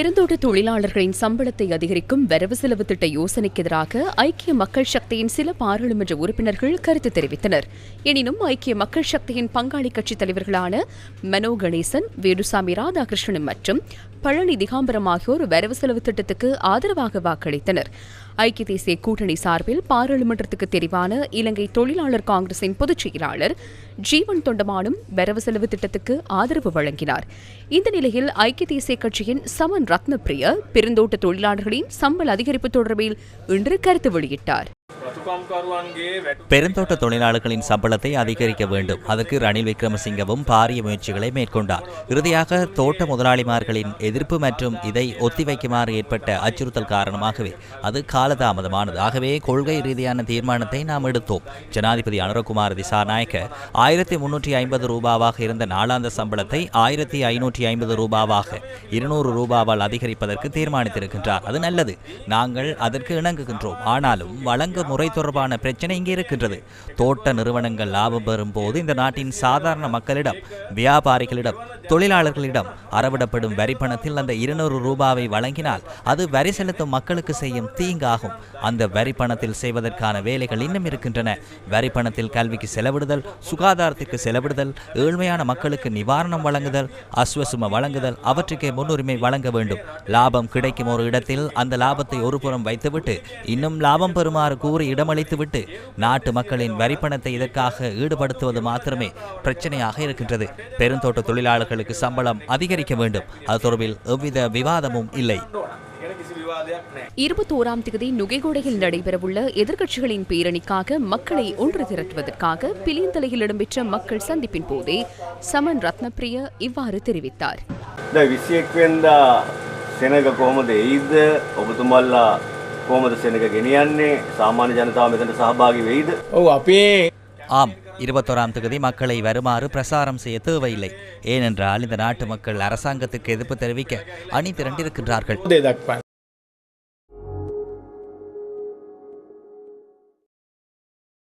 பெருந்தோட்ட தொழிலாளர்களின் சம்பளத்தை அதிகரிக்கும் வரவு செலவு திட்ட யோசனைக்கு எதிராக ஐக்கிய மக்கள் சக்தியின் சில பாராளுமன்ற உறுப்பினர்கள் கருத்து தெரிவித்தனர். எனினும் ஐக்கிய மக்கள் சக்தியின் பங்காளி கட்சித் தலைவர்களான மனோ கணேசன் வேலுசாமி ராதாகிருஷ்ணன் மற்றும் பழனி திகாம்பரம் ஆகியோர் வரவு செலவு திட்டத்துக்கு ஆதரவாக வாக்களித்தனர். ஐக்கிய தேசிய கூட்டணி சார்பில் பாராளுமன்றத்துக்கு தெரிவான இலங்கை தொழிலாளர் காங்கிரசின் பொதுச் செயலாளர் ஜீவன் தொண்டமானும் வரவு செலவு திட்டத்துக்கு ஆதரவு வழங்கினார். இந்த நிலையில் ஐக்கிய தேசிய கட்சியின் சமன் ரத்னப்பிரிய பெருந்தோட்ட தொழிலாளர்களின் சம்பள அதிகரிப்பு தொடர்பில் இன்று கருத்து வெளியிட்டார். பெருந்தோட்ட தொழிலாளர்களின் சம்பளத்தை அதிகரிக்க வேண்டும். அதற்கு ரணில் விக்ரமசிங்கவும் பாரிய முயற்சிகளை மேற்கொண்டார். இறுதியாக தோட்ட முதலாளிமார்களின் எதிர்ப்பு மற்றும் இதை ஒத்திவைக்குமாறு ஏற்பட்ட அச்சுறுத்தல் காரணமாகவே அது காலதாமதமானது. ஆகவே கொள்கை ரீதியான தீர்மானத்தை நாம் எடுத்தோம். ஜனாதிபதி அனுரகுமார் திசாநாயக்க ஆயிரத்தி முன்னூற்றி ஐம்பது ரூபாவாக இருந்த நாளாந்த சம்பளத்தை ஆயிரத்தி ஐநூற்றி ஐம்பது ரூபாவாக இருநூறு ரூபாவால் அதிகரிப்பதற்கு தீர்மானித்திருக்கின்றார். அது நல்லது. நாங்கள் அதற்கு இணங்குகின்றோம். ஆனாலும் வழங்க முறை தொடர்பான பிரச்சனை இங்கே இருக்கின்றது. தோட்ட நிறுவனங்கள் லாபம் பெறும் போது இந்த நாட்டின் சாதாரண மக்களிடம் வியாபாரிகளிடம் தொழிலாளர்களிடம் அறவிடப்படும் வரி பணத்தில் அந்த இருநூறு ரூபாவை வழங்கினால் அது வரி செலுத்தும் மக்களுக்கு செய்யும் தீங்காகும். அந்த வரி பணத்தில் செய்வதற்கான வேலைகள் இன்னும் இருக்கின்றன. வரி பணத்தில் கல்விக்கு செலவிடுதல் சுகாதாரத்திற்கு செலவிடுதல் ஏழ்மையான மக்களுக்கு நிவாரணம் வழங்குதல் அஸ்வசும வழங்குதல் அவற்றுக்கே முன்னுரிமை வழங்க வேண்டும். லாபம் கிடைக்கும் ஒரு இடத்தில் அந்த லாபத்தை ஒருபுறம் வைத்துவிட்டு இன்னும் லாபம் பெறுமாறு கூறி இடமளி அளித்துவிட்டு நாட்டு மக்களின் வரிப்பணத்தை இதற்காக ஈடுபடுத்துவது மாத்திரமே பிரச்சனையாக இருக்கின்றது. பெருந்தோட்ட தொழிலாளர்களுக்கு சம்பளம் அதிகரிக்க வேண்டும். அது தொடர்பில் எவ்வித விவாதமும் இல்லை. இருபத்தோராம் தேதி நுகைகோடையில் நடைபெறவுள்ள எதிர்க்கட்சிகளின் பேரணிக்காக மக்களை ஒன்று திரட்டுவதற்காக பிலியந்தலையில் இடம்பெற்ற மக்கள் சந்திப்பின் போதே சமன் ரத்னப்பிரிய இவ்வாறு தெரிவித்தார். இந்த விஷயக்கேந்த செனக கோமது எய்து ஒபதுமல்லா කොහොමද සෙනග ගෙනියන්නේ සාමාන්‍ය ජනතාව මෙතනට සහභාගී වෙයිද ඔව් අපේ ஆம் இருபத்தோராம் தேதி மக்களை வருமாறு பிரசாரம் செய்ய தேவையில்லை ஏனென்றால் இந்த நாட்டு மக்கள் அரசாங்கத்துக்கு எதிர்ப்பு தெரிவிக்க அணி திரண்டிருக்கின்றார்கள் දේ දක්වන්න